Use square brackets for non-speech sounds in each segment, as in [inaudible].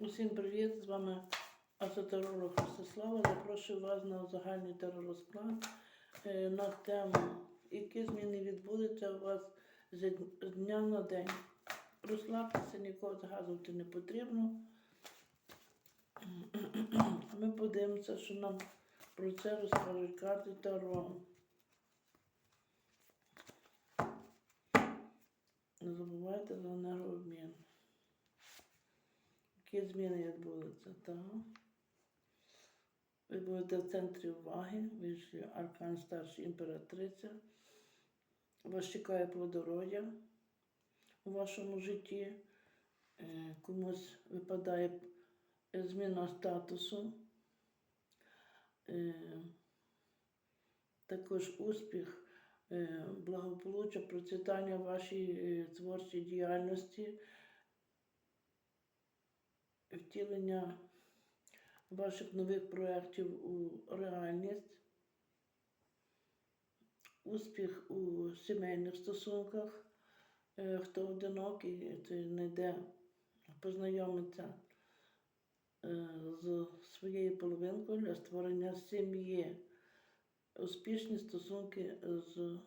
Усім привіт! З вами асотеролог Ростислава. Запрошую вас на загальний теророзклад е, на тему, які зміни відбудуться у вас з дня на день. Розслабтеся, нікого згадувати не потрібно. Ми подивимося, що нам про це розкажуть карти Таро. Не забувайте за енергообмін. Які зміни відбудуться, так? Ви будете в центрі уваги, ви ж аркан старший імператриця. Вас чекає плодородя у вашому житті. Е, Комусь випадає зміна статусу. Е, Також успіх, е, благополуччя, процвітання вашій творчій діяльності втілення ваших нових проєктів у реальність, успіх у сімейних стосунках, Е, хто одинокий, той знайде, познайомиться е, з своєю половинкою для створення сім'ї, успішні стосунки з е,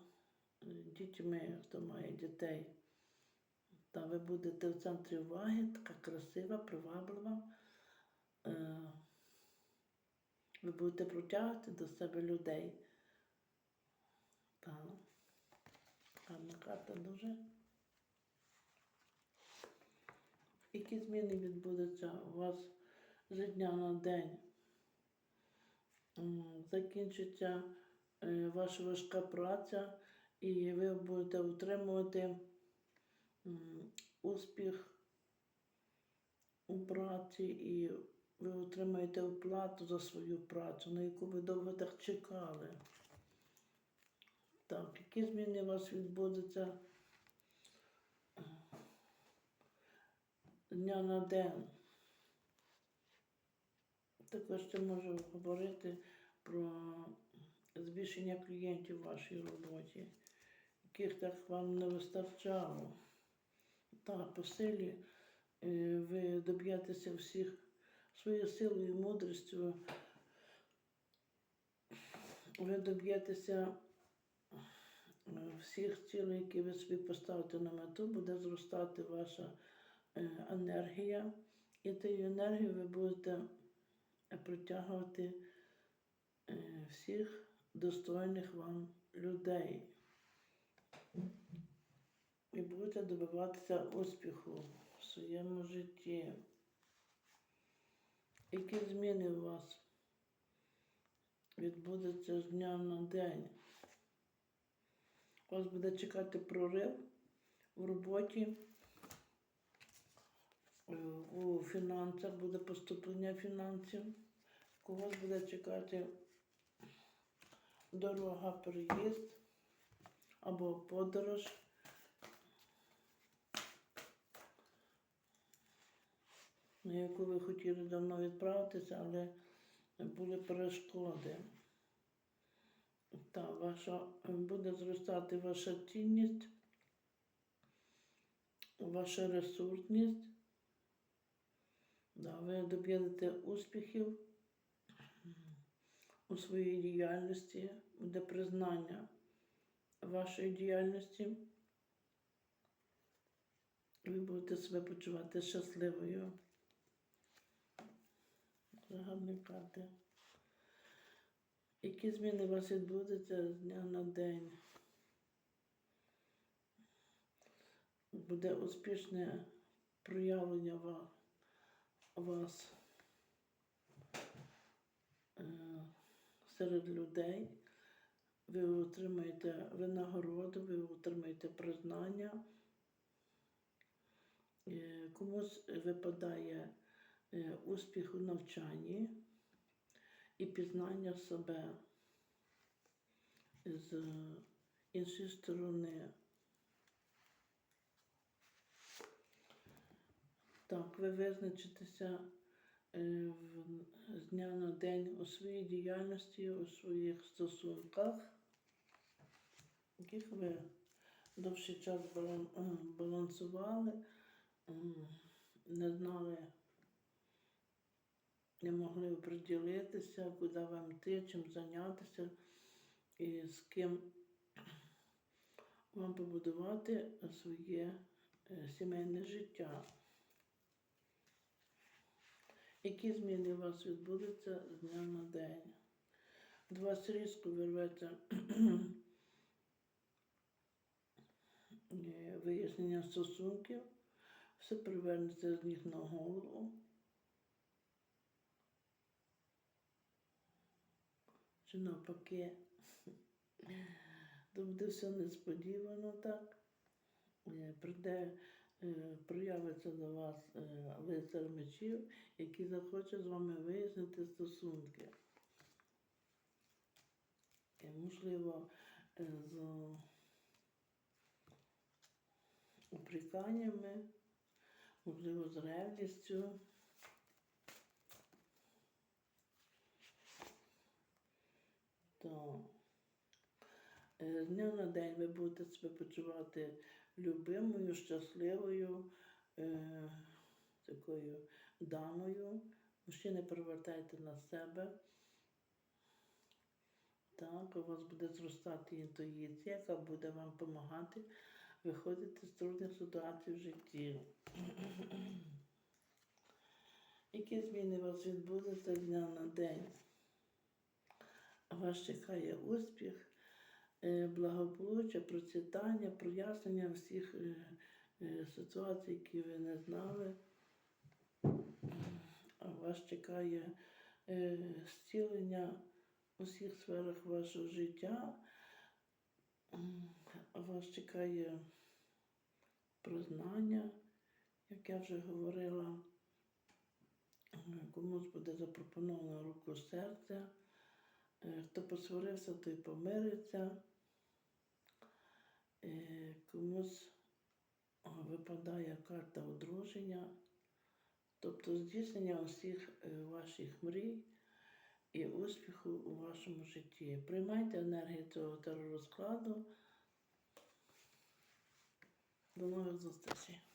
дітьми, хто має дітей. Та ви будете в центрі уваги, така красива, приваблива. Е, Ви будете протягувати до себе людей. Так. Гарна карта дуже. Які зміни відбудуться у вас з дня на день? Закінчиться е, ваша важка праця, і ви будете утримувати успіх у праці, і ви отримаєте оплату за свою працю, на яку ви довго так чекали. Так, які зміни у вас відбудуться з дня на день? Також це може говорити про збільшення клієнтів в вашій роботі, яких так вам не вистачало. Так, по силі е, ви доб'єтеся всіх своєю силою і мудрістю. Ви доб'єтеся е, всіх цілей, які ви собі поставите на мету, буде зростати ваша е, енергія. І тією енергією ви будете притягувати всіх достойних вам людей. І будете добиватися успіху в своєму житті. Які зміни у вас відбудуться з дня на день? Вас буде чекати прорив в роботі, е, у фінансах буде поступлення фінансів. Когось буде чекати дорога, переїзд або подорож. На яку ви хотіли давно відправитися, але були перешкоди. Та ваша буде зростати ваша цінність, ваша ресурсність. Да, ви доб'єдете успіхів у своїй діяльності, буде признання вашої діяльності. Ви будете себе почувати щасливою. Гарні карти. Які зміни у вас відбудуться з дня на день? Буде успішне проявлення вас е, серед людей. Ви отримаєте винагороду, ви отримаєте признання. Е, Комусь випадає успіх у навчанні і пізнання себе з іншої сторони. Так, ви визначитеся е, з дня на день у своїй діяльності, у своїх стосунках, яких ви довший час е, балансували, не знали, не могли приділитися, куди вам йти, чим зайнятися і з ким вам побудувати своє е, сімейне життя. Які зміни у вас відбудуться з дня на день? До вас різко вирветься [clears throat] е, вияснення стосунків, все привернеться з ніг на голову. Чи навпаки, то буде все несподівано так. Е, Прийде, е, проявиться до вас е, лицар мечів, який захоче з вами вияснити стосунки. І, можливо, з упреканнями, можливо, з ревністю. То е, з дня на день ви будете себе почувати любимою, щасливою, е, такою дамою. Мужчини привертайте на себе. Так, у вас буде зростати інтуїція, яка буде вам допомагати виходити з трудних ситуацій в житті. [clears throat] Які зміни у вас відбудуться з дня на день? Вас чекає успіх, е, благополуччя, процвітання, прояснення всіх е, е, ситуацій, які ви не знали. А Вас чекає зцілення у всіх сферах вашого життя. М, Вас чекає признання, як я вже говорила. Комусь буде запропоновано руку серця. Е, Хто посварився, той помириться. Е, Комусь випадає карта одруження, тобто здійснення усіх е, ваших мрій і успіху у вашому житті. Приймайте енергію цього теророзкладу. До нових зустрічей.